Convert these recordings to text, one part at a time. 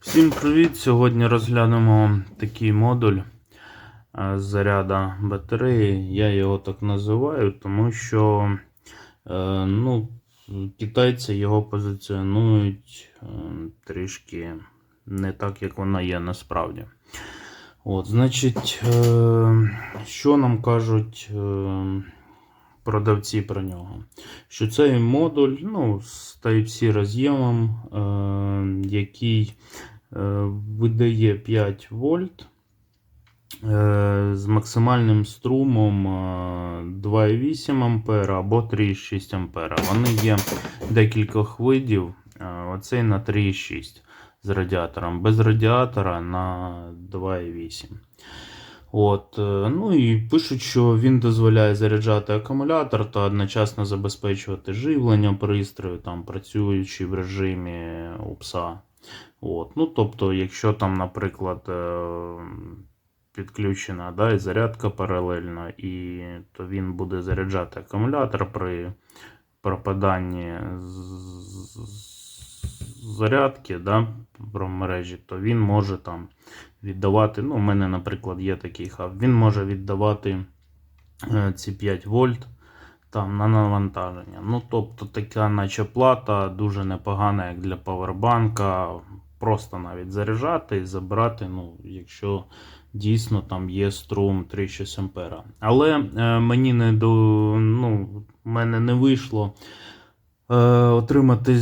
Всім привіт! Сьогодні розглянемо такий модуль е, заряда батареї. Я його так називаю, тому що е, ну, китайці його позиціонують е, трішки не так, як воно є насправді. От, значить, що нам кажуть продавці про нього? Що цей модуль ну, з Type-C роз'ємом, е, який е, видає 5 вольт е, з максимальним струмом е, 2,8 ампера або 3,6 ампера. Вони є декількох видів. Е, Оцей на 3,6 з радіатором, без радіатора на 2,8. От, е, ну і пишуть, що він дозволяє заряджати акумулятор та одночасно забезпечувати живлення пристрою, там, працюючи в режимі УПСа. От, ну, тобто, якщо там, наприклад, е, підключена да, і зарядка паралельно, і, то він буде заряджати акумулятор при пропаданні з- зарядки да, про мережі, то він може там віддавати. Ну, у мене, наприклад, є такий хаб. Він може віддавати е, ці 5 вольт там на навантаження. Ну, тобто така наче плата дуже непогана, як для павербанка. Просто навіть заряджати і забирати, ну, якщо дійсно там є струм 3,6 ампера. Але е, мені не до, ну, мене не вийшло отримати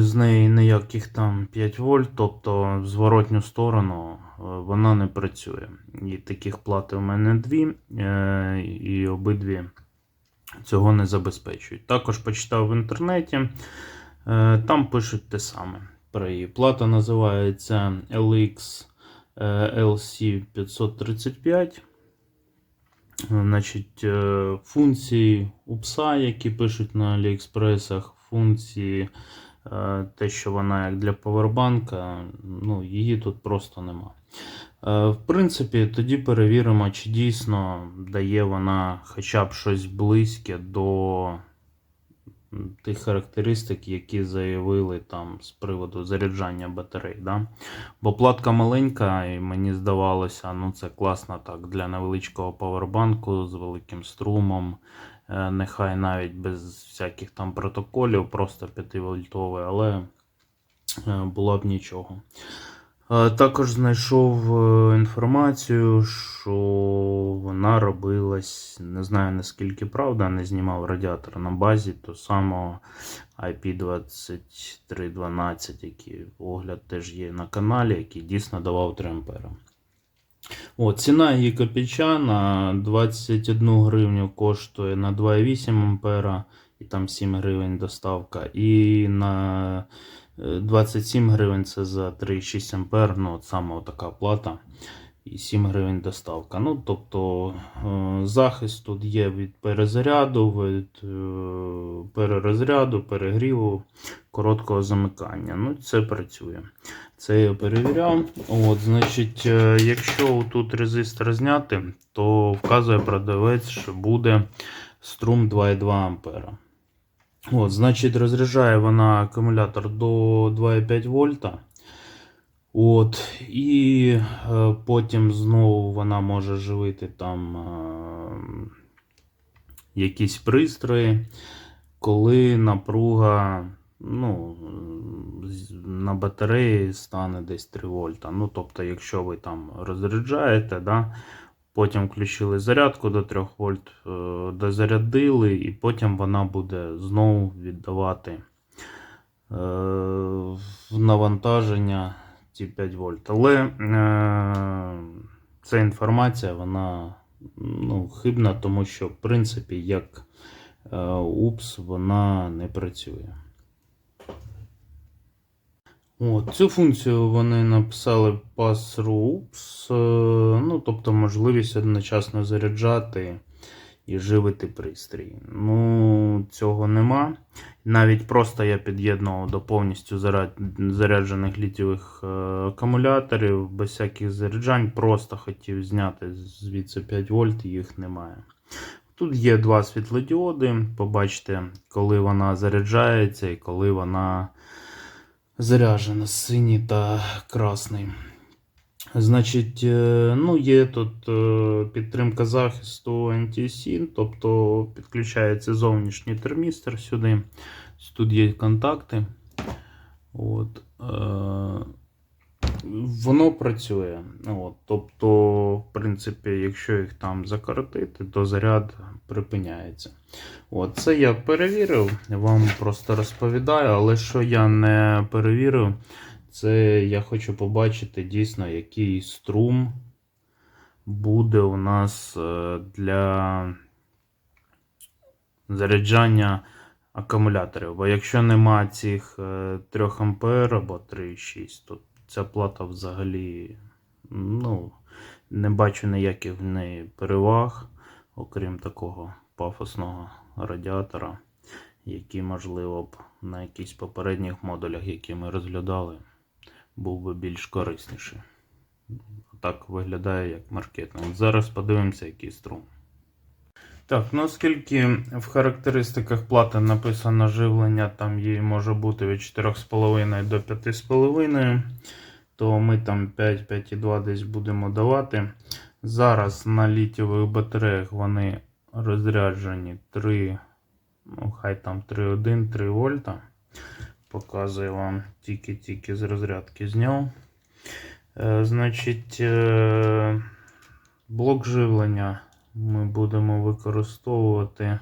з, неї ніяких там 5 вольт, тобто в зворотню сторону е, вона не працює. І таких плат у мене дві, е, і обидві цього не забезпечують. Також почитав в інтернеті, е, там пишуть те саме про її. Плата називається LX е, LC535. Значить, е, функції УПСа, які пишуть на Аліекспресах, функції, е, те, що вона як для повербанка, ну, її тут просто нема. Е, В принципі, тоді перевіримо, чи дійсно дає вона хоча б щось близьке до тих характеристик, які заявили там з приводу заряджання батарей. Да? Бо платка маленька, і мені здавалося, ну це класно так для невеличкого павербанку з великим струмом. Е, Нехай навіть без всяких там протоколів, просто 5 вольтовий, але е, було б нічого. Також знайшов е, інформацію, що вона робилась, не знаю наскільки правда, не знімав радіатор на базі того самого IP2312, який огляд теж є на каналі, який дійсно давав 3 ампера. Ціна її копійчана 21 гривню коштує на 2,8 ампера і там 7 гривень доставка. І на 27 гривень це за 3,6 ампер, ну от саме така плата. І 7 гривень доставка. Ну, тобто е, захист тут є від перезаряду, від е, перерозряду, перегріву, короткого замикання. Ну, це працює. Це я перевіряв. От, значить, е, якщо тут резистор зняти, то вказує продавець, що буде струм 2,2 ампера. От, значить, розряджає вона акумулятор до 2,5 вольта. От, і е, потім знову вона може живити там е, якісь пристрої, коли напруга ну, на батареї стане десь 3 вольта. Ну, тобто, якщо ви там розряджаєте, да, потім включили зарядку до 3 вольт, е, дозарядили, і потім вона буде знову віддавати е, навантаження ці 5 вольт. Але е, ця інформація вона ну, хибна, тому що, в принципі, як УПС вона не працює. От, цю функцію вони написали pass-through е, ну, тобто можливість одночасно заряджати і живити пристрій. Ну, цього нема. Навіть просто я під'єднував до повністю заряджених літієвих е, акумуляторів, без всяких заряджань, просто хотів зняти звідси 5 вольт, їх немає. Тут є два світлодіоди. Побачите, коли вона заряджається і коли вона заряджена, синій та красний. Значить, е, ну, є тут е, підтримка захисту anti тобто підключається зовнішній термістр сюди. Тут є контакти. От, е, воно працює. От, тобто, в принципі, якщо їх там закоротити, то заряд припиняється. От, це я перевірив, вам просто розповідаю, але що я не перевірив, це я хочу побачити дійсно, який струм буде у нас е, для заряджання акумуляторів. Бо якщо нема цих е, 3 ампер або 3,6, то ця плата взагалі ну, не бачу ніяких в неї переваг, окрім такого пафосного радіатора, який, можливо, б на якихось попередніх модулях, які ми розглядали, був би більш корисніший. Так виглядає як маркетинг. Зараз подивимося, який струм. Так, ну оскільки в характеристиках плати написано живлення, там їй може бути від 4,5 до 5,5, то ми там 5-5,2 десь будемо давати. Зараз на літієвих батареях вони розряджені 3, ну хай там 3,1, 3 вольта. Показую вам тільки-тільки з розрядки зняв. Е, значить, е, блок живлення ми будемо використовувати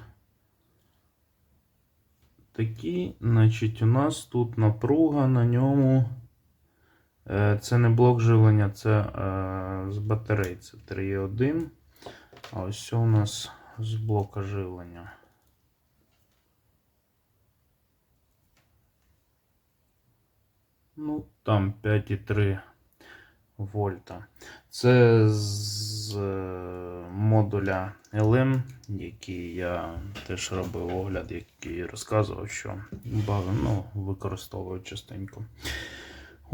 такі. Значить, у нас тут напруга на ньому. Е, Це не блок живлення, це е, з батарей. Це 3,1. А ось це у нас з блока живлення. Ну, там 5,3 вольта. Це з е, модуля LM, який я теж робив огляд, який розказував, що ну, використовую частенько.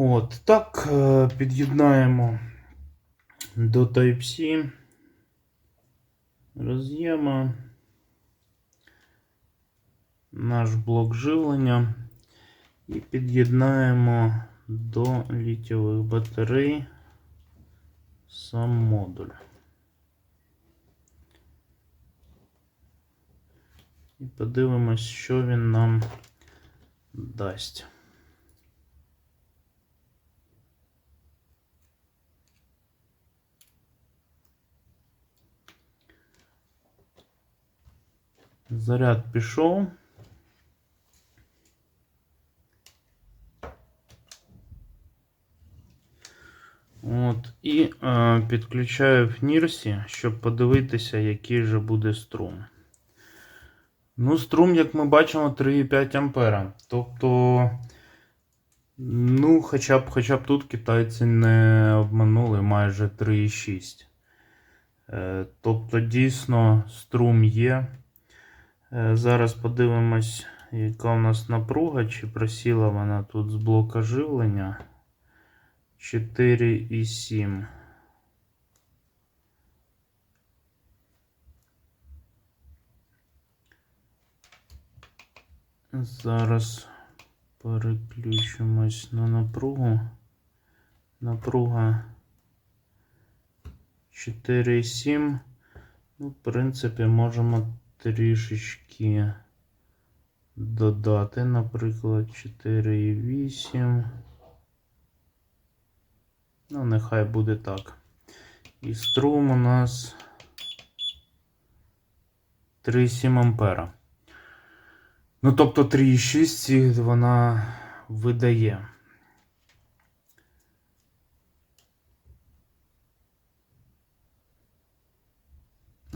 От, так, е, під'єднаємо до Type-C роз'єма наш блок живлення і під'єднаємо до літієвих батарей сам модуль. І подивимось, що він нам дасть. Заряд пішов. От, і е, підключаю в Нірсі, щоб подивитися, який же буде струм. Ну, струм, як ми бачимо, 3,5 ампера. Тобто, ну, хоча б, хоча б тут китайці не обманули майже 3,6. Е, тобто, дійсно, струм є. Е, зараз подивимось, яка у нас напруга, чи просіла вона тут з блока живлення. 4,7. Зараз переключимось на напругу. Напруга 4,7. Ну, в принципі, можемо трішечки додати, наприклад, 4,8. Ну, нехай буде так. І струм у нас 3,7 ампера. Ну, тобто 3,6 ці вона видає.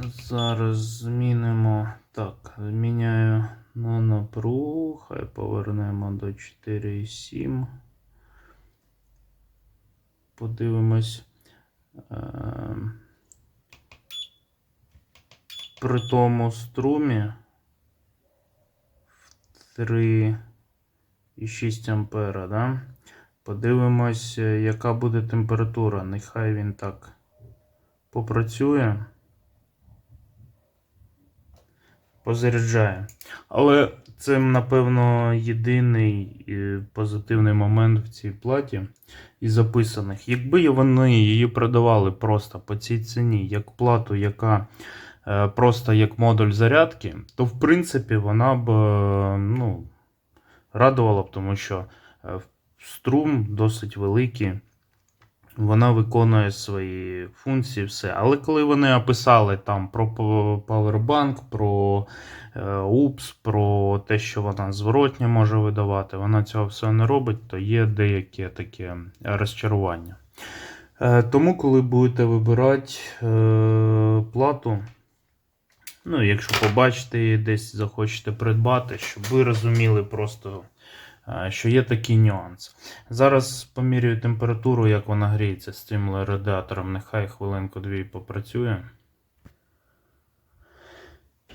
Зараз змінимо. Так, зміняю на напругу. Хай повернемо до 4,7 подивимось. Е, При тому струмі в 3,6 ампера, да? Подивимось, е, яка буде температура. Нехай він так попрацює. Позаряджає. Але Це, напевно, єдиний е, позитивний момент в цій платі із записаних. Якби вони її продавали просто по цій ціні, як плату, яка е, просто як модуль зарядки, то в принципі вона б е, ну, радувала б, тому що струм досить великий. Вона виконує свої функції, все. Але коли вони описали там про Powerbank, про е, UPS, про те, що вона зворотня може видавати, вона цього все не робить, то є деяке таке розчарування. Е, Тому, коли будете вибирати е, плату, ну, якщо побачите її десь захочете придбати, щоб ви розуміли просто, що є такий нюанс. Зараз помірюю температуру, як вона гріється з цим радіатором. Нехай хвилинку-дві попрацює.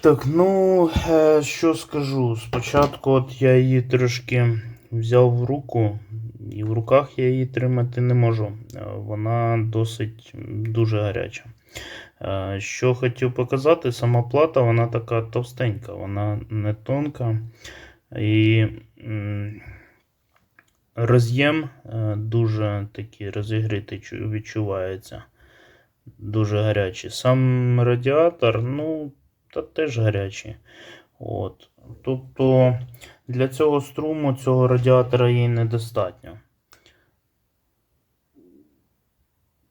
Так, ну, е, що скажу. Спочатку от я її трошки взяв в руку, і в руках я її тримати не можу. Е, Вона досить дуже гаряча. Е, Що хотів показати, сама плата, вона така товстенька, вона не тонка. І роз'єм е, дуже такий розігрітий відчувається. Дуже гарячий. Сам радіатор, ну, та теж гарячий. От. Тобто для цього струму цього радіатора їй недостатньо.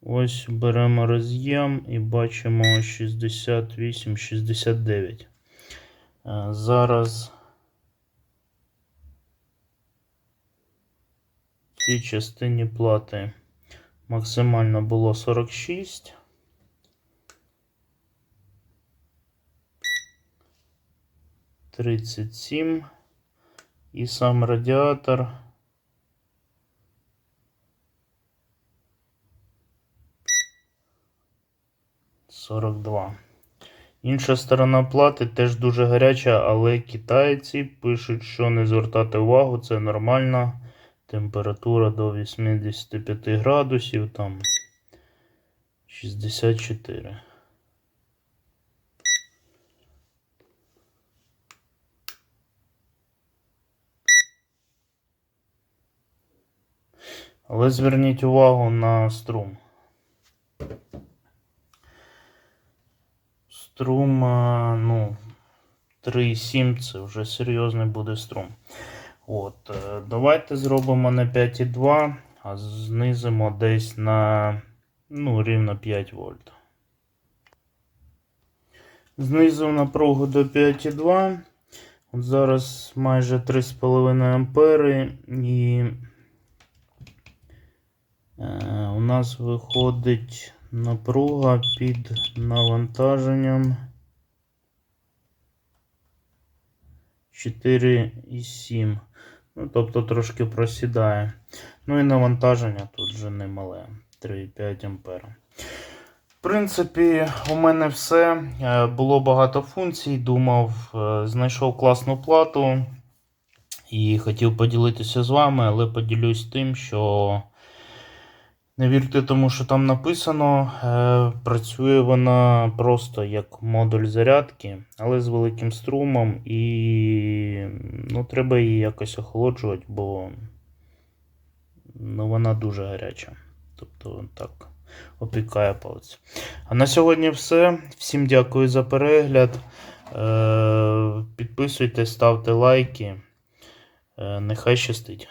Ось беремо роз'єм і бачимо 68-69. Е, Зараз цій частині плати максимально було 46. Тридцять сім. І сам радіатор. Сорок два. Інша сторона плати теж дуже гаряча, але китайці пишуть, що не звертати увагу, це нормально. Температура до 85 градусів, там 64. Але зверніть увагу на струм. Струм, ну, 3,7 це вже серйозний буде струм. От, е, давайте зробимо на 5,2, а знизимо десь на ну, рівно 5 вольт. Знизив напругу до 5,2. От зараз майже 3,5 ампери і е, у нас виходить напруга під навантаженням 4,7. Ну, тобто трошки просідає. Ну і навантаження тут вже немале. 3,5 ампера. В принципі, у мене все. Е, Було багато функцій. Думав, е, знайшов класну плату і хотів поділитися з вами, але поділюсь тим, що не вірте тому, що там написано. Е, Працює вона просто як модуль зарядки, але з великим струмом, і ну, треба її якось охолоджувати, бо ну, вона дуже гаряча. Тобто так, опікає палець. А на сьогодні все. Всім дякую за перегляд. Е, Підписуйтесь, ставте лайки. Е, Нехай щастить.